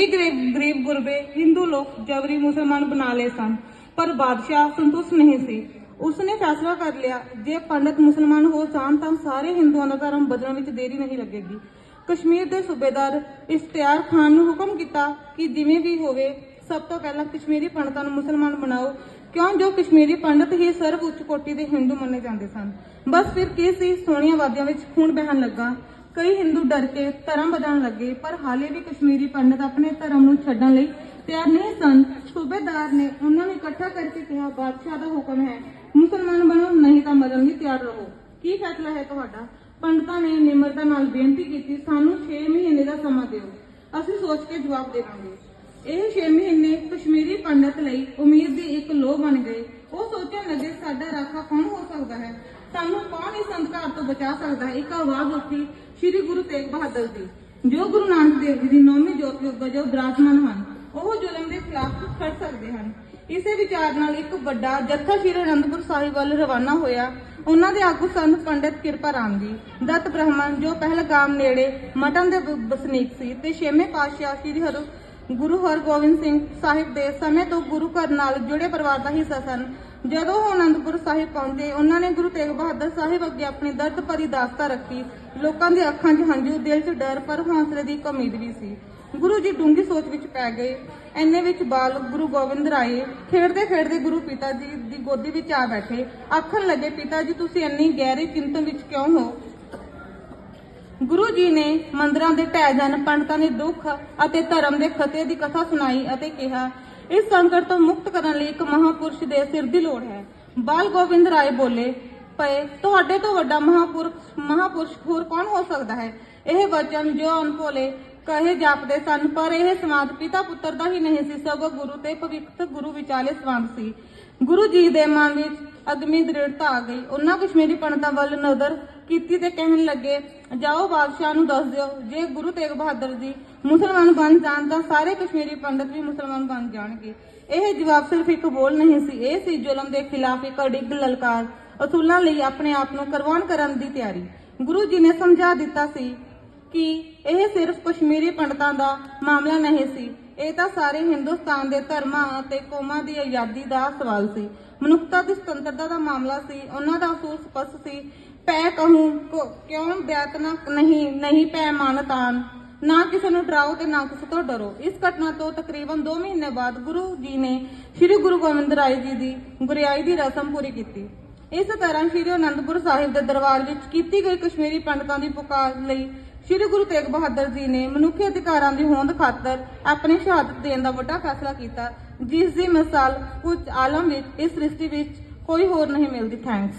ਇਹ ਗਰੀਬ ਗਰੀਬ ਗੁਰਬੇ ਹਿੰਦੂ ਲੋਕ ਜਬਰੀ ਮੁਸਲਮਾਨ ਬਣਾ ਲਏ ਸਨ, ਪਰ ਬਾਦਸ਼ਾਹ ਸੰਤੁਸ਼ਟ ਨਹੀਂ ਸੀ। ਉਸਨੇ ਫੈਸਲਾ ਕਰ ਲਿਆ, ਜੇ ਪੰਡਤ ਮੁਸਲਮਾਨ ਹੋ ਜਾਣ ਤਾਂ ਸਾਰੇ ਹਿੰਦੂਆਂ ਦਾ ਧਰਮ ਬਦਲਣ ਵਿੱਚ ਦੇਰੀ ਨਹੀਂ ਲੱਗੇਗੀ। ਕਸ਼ਮੀਰ ਦੇ ਸੂਬੇਦਾਰ ਇਸ਼ਤਿਆਰ ਖਾਨ ਨੂੰ ਹੁਕਮ ਕੀਤਾ ਕਿ ਜਿਵੇਂ ਵੀ ਹੋਵੇ, ਸਭ ਤੋਂ ਪਹਿਲਾਂ ਕਸ਼ਮੀਰੀ ਪੰਡਤਾਂ ਨੂੰ ਮੁਸਲਮਾਨ ਬਣਾਓ, ਕਿਉਂ ਜੋ ਕਸ਼ਮੀਰੀ ਪੰਡਤ ਹੀ ਸਰਵ ਉੱਚ ਕੋਟੀ ਦੇ ਹਿੰਦੂ ਮੰਨੇ ਜਾਂਦੇ ਸਨ। ਬਸ ਫਿਰ ਕੀ ਸੀ, ਸੋਹਣੀਆਂ ਵਾਦੀਆਂ ਵਿੱਚ ਖੂਨ ਬਹਿਣ ਲੱਗਾ। ਕਈ ਹਿੰਦੂ ਡਰ ਕੇ ਧਰਮ ਬਦਲਣ ਲੱਗੇ, ਪਰ ਹਾਲੇ ਵੀ ਕਸ਼ਮੀਰੀ ਪੰਡਤ ਆਪਣੇ ਧਰਮ ਨੂੰ ਛੱਡਣ ਲਈ ਤਿਆਰ ਨਹੀਂ ਸਨ। ਸੂਬੇਦਾਰ ਨੇ ਉਹਨਾਂ ਨੂੰ ਇਕੱਠਾ ਕਰਕੇ ਕਿਹਾ, ਬਾਦਸ਼ਾਹ ਦਾ ਹੁਕਮ ਹੈ, ਮੁਸਲਮਾਨ ਬਣੋ, ਨਹੀਂ ਤਾਂ ਮਰਨ ਲਈ ਤਿਆਰ ਰਹੋ। ਕੀ ਫੈਸਲਾ ਹੈ ਤੁਹਾਡਾ? ਪੰਡਤਾਂ ਨੇ ਨਿਮਰਤਾ ਨਾਲ ਬੇਨਤੀ ਕੀਤੀ, ਸਾਨੂੰ 6 ਮਹੀਨੇ ਦਾ ਸਮਾਂ ਦਿਓ। ਅਸੀਂ ਸੋਚ ਕੇ ਜਵਾਬ ਦੇਵਾਂਗੇ। ਇਹ 6 ਮਹੀਨੇ ਕਸ਼ਮੀਰੀ ਪੰਡਤ ਲਈ ਉਮੀਦ ਦੀ ਇੱਕ ਲੋਹ ਬਣ ਗਏ। ਉਹ ਸੋਚਣ ਲੱਗੇ, ਸਾਡਾ ਰਾਖਾ ਸਕਦਾ ਹੈ। ਸਾਨੂੰ ਕੌਣ ਇਸ ਅੰਧਕਾਰ ਤੋਂ ਬਚਾ ਸਕਦਾ ਹੈ? ਇੱਕ ਆਵਾਜ਼ ਉੱਠੀ ਸ੍ਰੀ ਗੁਰੂ ਤੇਗ ਬਹਾਦਰ ਜੀ ਜੋ ਗੁਰੂ ਨਾਨਕ ਦੇਵ ਜੀ ਦੀ ਨੌਵੀਂ ਜੋਤ ਯੁੱਗ ਵਜੋਂ ਵਿਰਾਜਮਾਨ ਹਨ, ਉਹ ਜ਼ੁਲਮ ਦੇ ਖਿਲਾਫ ਖੜ ਸਕਦੇ ਹਨ। ਇਸੇ ਵਿਚਾਰ ਨਾਲ ਇੱਕ ਵੱਡਾ ਜੱਥਾ ਸ੍ਰੀ ਅਨੰਦਪੁਰ ਸਾਹਿਬ ਵੱਲ ਰਵਾਨਾ ਹੋਇਆ। ਉਹਨਾਂ ਦੇ ਆਗੂ ਸਨ ਪੰਡਿਤ ਕਿਰਪਾ ਰਾਮ ਜੀ, ਦਤ ਬ੍ਰਹਮਣ ਜੋ ਪਹਿਲਗਾਮ ਨੇੜੇ ਮਟਨ ਦੇ ਬ- ਵਸਨੀਕ ਸੀ ਤੇ ਛੇਵੇਂ ਪਾਤਸ਼ਾਹ ਸ੍ਰੀ ਹਰ, ਗੁਰੂ ਹਰਗੋਬਿੰਦ ਸਿੰਘ ਸਾਹਿਬ ਦੇ ਸਮੇਂ ਤੋਂ ਗੁਰੂ ਘਰ ਨਾਲ ਜੁੜੇ ਪਰਿਵਾਰ ਦਾ ਹਿੱਸਾ ਸਨ। ਜਦੋਂ ਉਹ ਅਨੰਦਪੁਰ ਸਾਹਿਬ ਪਹੁੰਚੇ, ਉਹਨਾਂ ਨੇ ਗੁਰੂ ਤੇਗ ਬਹਾਦਰ ਸਾਹਿਬ ਅੱਗੇ ਆਪਣੀ ਦਰਦ ਭਰੀ ਦਾਸਤਾ ਰੱਖੀ। ਲੋਕਾਂ ਦੇ ਅੱਖਾਂ 'ਚ ਹੰਝੂ, ਦਿਲ 'ਚ ਡਰ, ਪਰ ਹੌਸਲੇ ਦੀ ਇੱਕ ਉਮੀਦ ਵੀ ਸੀ। ਗੁਰੂ ਜੀ ਡੂੰਘੀ ਸੋਚ ਵਿੱਚ ਪੈ ਗਏ। ਐਨੇ ਵਿੱਚ ਬਾਲ ਗੁਰੂ ਗੋਬਿੰਦ ਰਾਏ ਖੇਡਦੇ ਖੇਡਦੇ ਗੁਰੂ ਪਿਤਾ ਜੀ ਦੀ ਗੋਦੀ ਵਿੱਚ ਆ ਬੈਠੇ। ਆਖਣ ਲੱਗੇ, ਪਿਤਾ ਜੀ, ਤੁਸੀਂ ਇੰਨੀ ਗਹਿਰੀ ਚਿੰਤਨ ਵਿੱਚ ਕਿਉਂ ਹੋ? ਗੁਰੂ ਜੀ ਨੇ ਮੰਦਰਾਂ ਦੇ ਢਹਿ ਜਨ ਪੰਡਤਾਂ ਦੇ ਦੁੱਖ ਅਤੇ ਧਰਮ ਦੇ ਖਤੇ ਦੀ ਕਥਾ ਸੁਣਾਈ ਅਤੇ ਕਿਹਾ ਇਸ ਸੰਕਟ ਤੋਂ ਮੁਕਤ ਕਰਨ ਲਈ ਇੱਕ ਮਹਾਪੁਰਸ਼ ਦੇ ਸਿਰ ਦੀ ਲੋੜ ਹੈ। ਬਾਲ ਗੋਬਿੰਦ ਰਾਏ ਬੋਲੇ ਪਏ, ਤੁਹਾਡੇ ਤੋਂ ਵੱਡਾ ਮਹਾਪੁਰਖ, ਮਹਾਪੁਰਸ਼ ਹੋਰ ਕੌਣ ਹੋ ਸਕਦਾ ਹੈ? ਇਹ ਵਚਨ ਜੋ ਅਨਭੋਲੇ ਕਹੇ ਜਾਪਦੇ ਸਨ, ਪਰ ਇਹ ਸਮਾਦ ਪਿਤਾ ਪੁੱਤਰ ਦਾ ਹੀ ਨਹੀਂ ਸੀ, ਸਗੋਂ ਗੁਰੂ ਤੇ ਪਵਿੱਤਰ ਗੁਰੂ ਵਿਚਾਲੇ ਸੰਬੰਧ ਸੀ। ਗੁਰੂ ਜੀ ਦੇ ਮਨ ਵਿੱਚ ਅਗਮੀ ਦ੍ਰਿੜਤਾ ਆ ਗਈ। ਉਹਨਾਂ ਕਸ਼ਮੀਰੀ ਪੰਡਤਾਂ ਵੱਲ ਨਜ਼ਰ ਕੀਤੀ ਤੇ ਕਹਿਣ ਲੱਗੇ, ਜਾਓ ਬਾਦਸ਼ਾਹ ਨੂੰ ਦੱਸ ਦਿਓ, ਜੇ ਗੁਰੂ ਤੇਗ ਬਹਾਦਰ ਜੀ ਮੁਸਲਮਾਨ ਬਣ ਜਾਣ ਤਾਂ ਸਾਰੇ ਕਸ਼ਮੀਰੀ ਪੰਡਤ ਵੀ ਮੁਸਲਮਾਨ ਬਣ ਜਾਣਗੇ। ਇਹ ਜਵਾਬ ਸਿਰਫ ਇੱਕ ਬੋਲ ਨਹੀਂ ਸੀ। ਇਹ ਸੀ ਜ਼ੁਲਮ ਦੇ ਖਿਲਾਫ ਇੱਕ ਅੜਿੱਗ ਲਲਕਾਰ ਅਸੂਲਾਂ ਲਈ ਆਪਣੇ ਆਪ ਨੂੰ ਕੁਰਬਾਨ ਕਰਨ ਦੀ ਤਿਆਰੀ। ਗੁਰੂ ਜੀ ਨੇ ਸਮਝਾ ਦਿੱਤਾ ਸੀ ਕਿ ਇਹ ਸਿਰਫ ਕਸ਼ਮੀਰੀ ਪੰਡਤਾਂ ਦਾ ਮਾਮਲਾ ਨਹੀਂ ਸੀ। ਇਹ ਤਾਂ ਸਾਰੇ ਹਿੰਦੁਸਤਾਨ ਦੇ ਧਰਮਾਂ ਅਤੇ ਕੌਮਾਂ ਦੀ ਆਜ਼ਾਦੀ ਦਾ ਸਵਾਲ ਸੀ। ਮਨੁੱਖਤਾ ਦੀ ਸੁਤੰਤਰਤਾ ਦਾ ਮਾਮਲਾ ਸੀ। ਉਹਨਾਂ ਦਾ ਅਸੂਲ ਸਪਸ਼ਟ ਸੀ। ਪੈ ਕਹੂੰ ਕਿਉਂ ਬਿਆਤਨਾ ਨਹੀਂ ਨਹੀਂ ਪੈ ਮਾਨਤਾਨ। ਨਾ ਕਿਸੇ ਨੂੰ ਡਰਾਓ ਤੇ ਨਾ ਕਿਸੇ ਤੋਂ ਡਰੋ। ਇਸ ਘਟਨਾ ਤੋਂ ਤਕਰੀਬਨ 2 ਮਹੀਨੇ ਬਾਅਦ ਗੁਰੂ ਜੀ ਨੇ ਸ੍ਰੀ ਗੁਰੂ ਗੋਬਿੰਦ ਰਾਏ ਜੀ ਦੀ ਗੁਰਿਆਈ ਦੀ ਰਸਮ ਪੂਰੀ ਕੀਤੀ। ਇਸ ਤਰ੍ਹਾਂ ਸ੍ਰੀ ਅਨੰਦਪੁਰ ਸਾਹਿਬ ਦੇ ਦਰਬਾਰ ਵਿੱਚ ਕੀਤੀ ਗਈ ਕਸ਼ਮੀਰੀ ਪੰਡਤਾਂ ਦੀ ਪੁਕਾਰ ਲਈ ਸ੍ਰੀ ਗੁਰੂ ਤੇਗ ਬਹਾਦਰ ਜੀ ਨੇ ਮਨੁੱਖੀ ਅਧਿਕਾਰਾਂ ਦੀ ਹੋਂਦ ਖਾਤਰ ਆਪਣੀ ਸ਼ਹਾਦਤ ਦੇਣ ਦਾ ਵੱਡਾ ਫੈਸਲਾ ਕੀਤਾ, ਜਿਸ ਦੀ ਮਿਸਾਲ ਕੁਝ ਆਲਮ ਵਿੱਚ, ਇਸ ਸ੍ਰਿਸ਼ਟੀ ਵਿੱਚ ਕੋਈ ਹੋਰ ਨਹੀਂ ਮਿਲਦੀ। ਥੈਂਕਸ